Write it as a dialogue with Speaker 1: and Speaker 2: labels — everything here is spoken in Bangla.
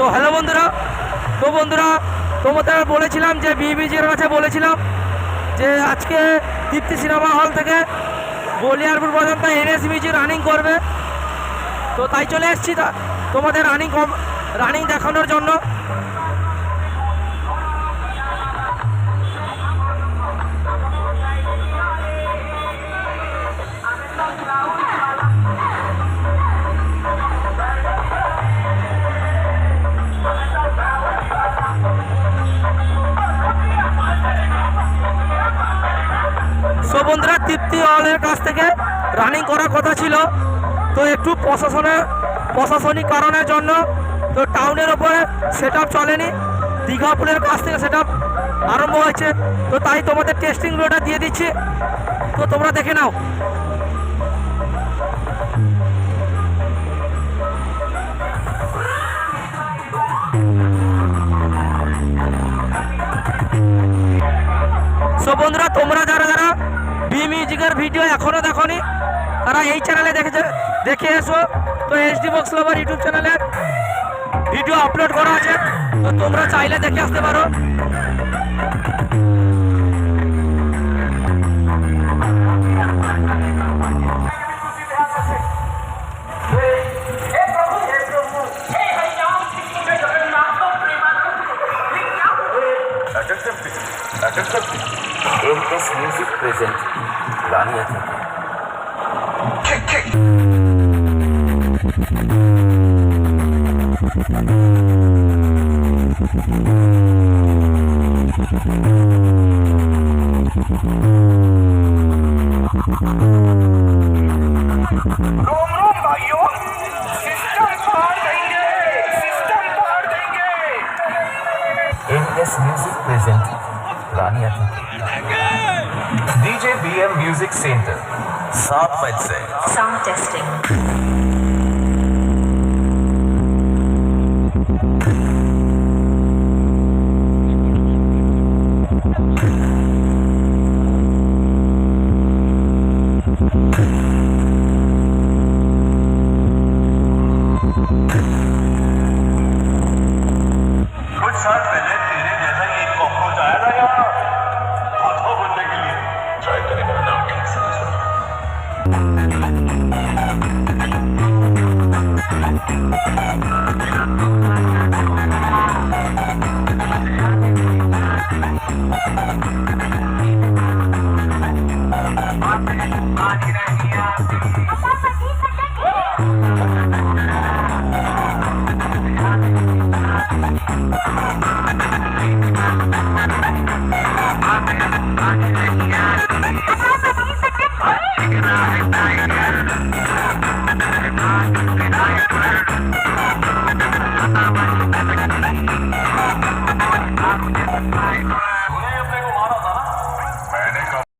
Speaker 1: সো হ্যালো বন্ধুরা। তো বন্ধুরা, তোমাদের বলেছিলাম যে বিবিজির কাছে বলেছিলাম যে আজকে দীপ্তি সিনেমা হল থেকে বলিয়ারপুর পর্যন্ত এনএসবিজি রানিং করবে। তো তাই চলে এসেছি তা- তোমাদের রানিং রানিং দেখানোর জন্য। বন্ধুরা, তৃপ্তি হলের কাছ থেকে রানিং করার কথা ছিল। তো একটু প্রশাসনের, প্রশাসনিক কারণের জন্য তো টাউনের ওপরে সেট চলেনি। দীঘাপুরের কাছ থেকে সেট আরম্ভ হয়েছে। তো তাই তোমাদের টেস্টিং রোডটা দিয়ে দিচ্ছি। তো তোমরা দেখে নাও। বন্ধুরা, তোমরা যারা যারা বি মিউজিকের ভিডিও এখনও দেখোনি তারা এই চ্যানেলে দেখেছে দেখে এসো তো এইচডি বক্স লাভার ইউটিউব চ্যানেলে ভিডিও আপলোড করা আছে তো তোমরা চাইলে দেখে আসতে পারো
Speaker 2: Attention please. Elbrus Music Present Rania Tepe. Kick kick. Rum rum bayyo. Sistem bahar denge. Sistem bahar denge. Elbrus Music Present present Rania DJ BM music centre सात बज से
Speaker 3: Sound testing.
Speaker 4: कुछ साल पहले
Speaker 3: Bye.